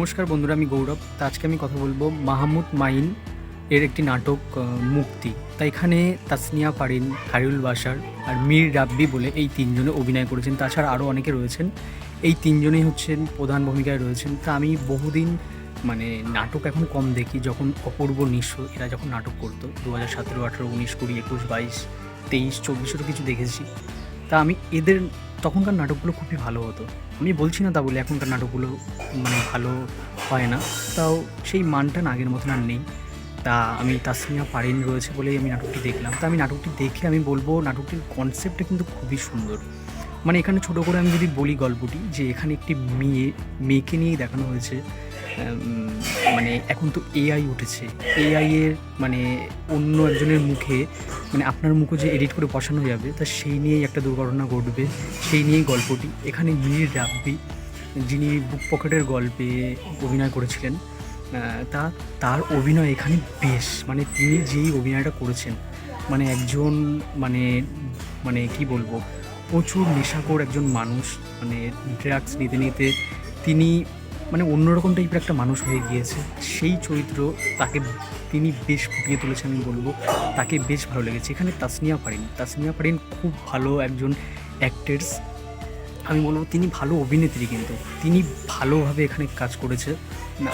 নমস্কার বন্ধুরা, আমি গৌরব। তা আজকে আমি কথা বলব মাহমুদ মাইন এর একটি নাটক মুক্তি। তা এখানে তাসনিয়া পারিন, খায়রুল বাসার আর মীর রাব্বি বলে এই তিনজনে অভিনয় করেছেন। তাছাড়া আরও অনেকে রয়েছেন। এই তিনজনেই হচ্ছেন প্রধান ভূমিকায় রয়েছেন। তা আমি বহুদিন মানে নাটক এখন কম দেখি, যখন অপূর্ব নিঃস্ব, এরা যখন নাটক করতো দু হাজার সতেরো, আঠেরো, উনিশ, কুড়ি, একুশ, বাইশ, তেইশ, চব্বিশেরও কিছু দেখেছি। তা আমি এদের তখনকার নাটকগুলো খুবই ভালো হতো। আমি বলছি না তা বলে এখনকার নাটকগুলো মানে ভালো হয় না। তাও সেই মানটা আগের মতন আর নেই। তা আমি তাসমিয়া পারিন রয়েছে বলেই আমি নাটকটি দেখলাম। তা আমি নাটকটি দেখে আমি বলব নাটকটির কনসেপ্টটা কিন্তু খুবই সুন্দর। মানে এখানে ছোটো করে আমি যদি বলি গল্পটি যে এখানে একটি মেয়ে, মেয়েকে নিয়েই দেখানো হয়েছে। মানে এখন তো এআই উঠেছে। এআই এর মানে অন্য একজনের মুখে মানে আপনার মুখে যে এডিট করে বসানো যাবে, তা সেই নিয়েই একটা দুর্ঘটনা ঘটবে, সেই নিয়েই গল্পটি। এখানে মীর রাব্বি, যিনি বুক পকেটের গল্পে অভিনয় করেছিলেন তা তার অভিনয় এখানে বেশ মানে তিনি যেই অভিনয়টা করেছেন মানে একজন মানে মানে কি বলব, প্রচুর নেশাখোর একজন মানুষ মানে ড্রাগস নিতে নিতে তিনি মানে অন্যরকম টাইপের একটা মানুষ হয়ে গিয়েছে। সেই চরিত্র তাকে তিনি বেশ ফুটিয়ে তুলেছে আমি বলব। তাকে বেশ ভালো লেগেছে। এখানে তাসনিয়া ফারিন। তাসনিয়া ফারিন খুব ভালো একজন অ্যাক্টার্স আমি বলব তিনি ভালো অভিনেত্রী কিন্তু। তিনি ভালোভাবে এখানে কাজ করেছে।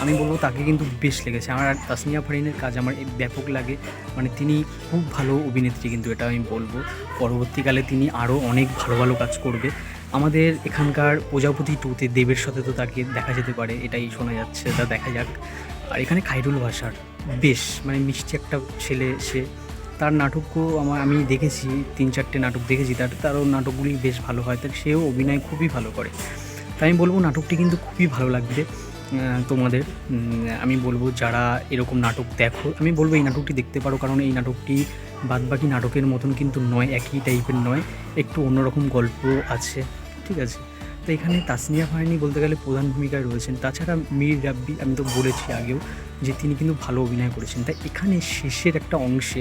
আমি বলব তাকে কিন্তু বেশ লেগেছে। আমার আর তাসনিয়া ফারিনের কাজ আমার ব্যাপক লাগে। মানে তিনি খুব ভালো অভিনেত্রী কিন্তু এটা আমি বলব। পরবর্তীকালে তিনি আরও অনেক ভালো ভালো কাজ করবে। আমাদের এখানকার প্রজাপতি টুতে দেবের সাথে তো তাকে দেখা যেতে পারে, এটাই শোনা যাচ্ছে তা দেখা যাক। আর এখানে খাইরুল ভাষার, বেশ মানে মিষ্টি একটা ছেলে সে। তার নাটকও আমার, আমি দেখেছি, তিন চারটে নাটক দেখেছি, তার, তারও নাটকগুলি বেশ ভালো হয়, তার, সেও অভিনয় খুবই ভালো করে। তাই আমি বলব নাটকটি কিন্তু খুবই ভালো লাগবে। তোমাদের আমি বলব যারা এরকম নাটক দেখো, আমি বলব এই নাটকটি দেখতে পারো, কারণ এই নাটকটি বাদবাকি নাটকের মতন কিন্তু নয়, একই টাইপের নয়, একটু অন্যরকম গল্প আছে, ঠিক আছে? তো এখানে তাসনিয়া ফাহিনী বলতে গেলে প্রধান ভূমিকায় রয়েছেন, তাছাড়া মীর রাব্বি, আমি তো বলেছি আগেও যে তিনি কিন্তু ভালো অভিনয় করেছেন। তাই এখানে শেষের একটা অংশে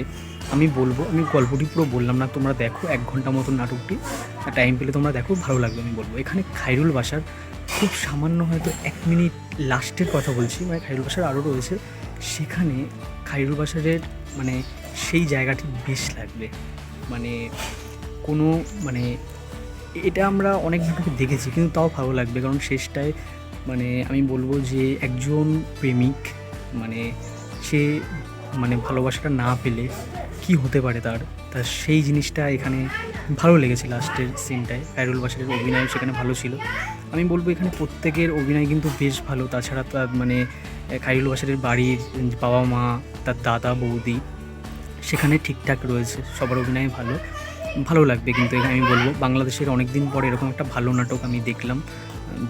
আমি বলব, আমি গল্পটি পুরো বললাম না, তোমরা দেখো এক ঘণ্টা মতন নাটকটি টাইম পেলে তোমরা দেখো, ভালো লাগবে আমি বলব। এখানে খাইরুল বাসার খুব সামান্য হয়তো এক মিনিট লাস্টের কথা বলছি মানে খাইরুল বাসার আরও রয়েছে। সেখানে খাইরুল বাসারের মানে সেই জায়গাটি বেশ লাগবে। মানে কোনো মানে এটা আমরা অনেক নাটকে দেখেছি, কিন্তু তাও ভালো লাগবে। কারণ শেষটায় মানে আমি বলব যে একজন প্রেমিক মানে সে মানে ভালোবাসাটা না পেলে কি হতে পারে তার? তা সেই জিনিসটা এখানে ভালো লেগেছে লাস্টের সিনটায়। খায়রুল বাসারের অভিনয় সেখানে ভালো ছিল। আমি বলব এখানে প্রত্যেকের অভিনয় কিন্তু বেশ ভালো। তাছাড়া তার মানে খায়রুল বাসারের বাড়ির বাবা মা তার দাদা, বৌদি সেখানে ঠিকঠাক রয়েছে। সবার অভিনয় ভালো। ভালো লাগবে কিন্তু এখানে আমি বলব। বাংলাদেশের অনেক দিন পর এরকম একটা ভালো নাটক আমি দেখলাম।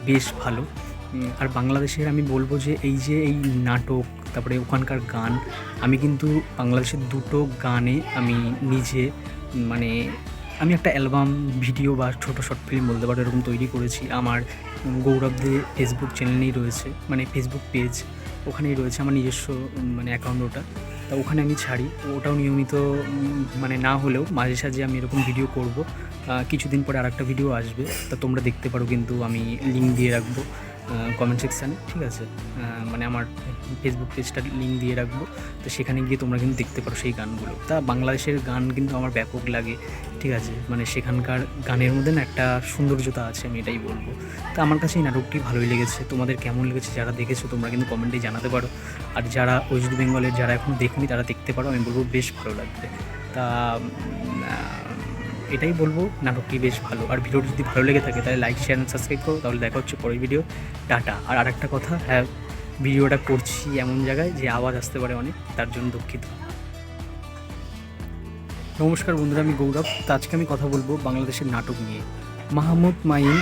বেশ ভালো। আর বাংলাদেশের আমি বলব যে এই যে এই নাটক তারপরে ওখানকার গান আমি কিন্তু বাংলাদেশের দুটো গানে আমি নিজে মানে আমি একটা অ্যালবাম ভিডিও বা ছোটো শর্ট ফিল্ম বলতে পারো এরকম তৈরি করেছি। আমার উম, গৌরব দে ফেসবুক চ্যানেলেই রয়েছে মানে ফেসবুক পেজ ওখানেই রয়েছে আমার নিজস্ব মানে অ্যাকাউন্ট ওটা। তা ওখানে আমি ছাড়ি ওটাও নিয়মিত মানে না হলেও মাঝে সাঝে আমি এরকম ভিডিও করব। কিছুদিন পরে আর একটা ভিডিও আসবে তা তোমরা দেখতে পারো কিন্তু আমি লিঙ্ক দিয়ে রাখব। কমেন্ট সেকশানে ঠিক আছে? মানে আমার ফেসবুক পেজটার লিঙ্ক দিয়ে রাখব। তো সেখানে গিয়ে তোমরা কিন্তু দেখতে পারো সেই গানগুলো। তা বাংলাদেশের গান কিন্তু আমার ব্যাপক লাগে, ঠিক আছে? মানে সেখানকার গানের মধ্যে না একটা সৌন্দর্যতা আছে, আমি এটাই বলব। তা আমার কাছে এই নাটকটি ভালোই লেগেছে। তোমাদের কেমন লেগেছে যারা দেখেছ, তোমরা কিন্তু কমেন্টে জানাতে পারো। আর যারা ওয়েস্ট বেঙ্গলের, যারা এখন দেখনি, তারা দেখতে পারো, আমি বলব বেশ ভালো লাগবে। তা এটাই বলব, নাটকটি বেশ ভালো। আর ভিডিওটি যদি ভালো লেগে থাকে, তাহলে লাইক শেয়ার সাবস্ক্রাইব করো, তাহলে দেখা হচ্ছে পরের ভিডিও টাটা। আর আরেকটা কথা হ্যাঁ ভিডিওটা করছি এমন জায়গায় যে আওয়াজ আসতে পারে অনেক, তার জন্য দুঃখিত। নমস্কার বন্ধুরা, আমি গৌরব। তো আজকে আমি কথা বলব বাংলাদেশের নাটক নিয়ে। মাহমুদ মাইন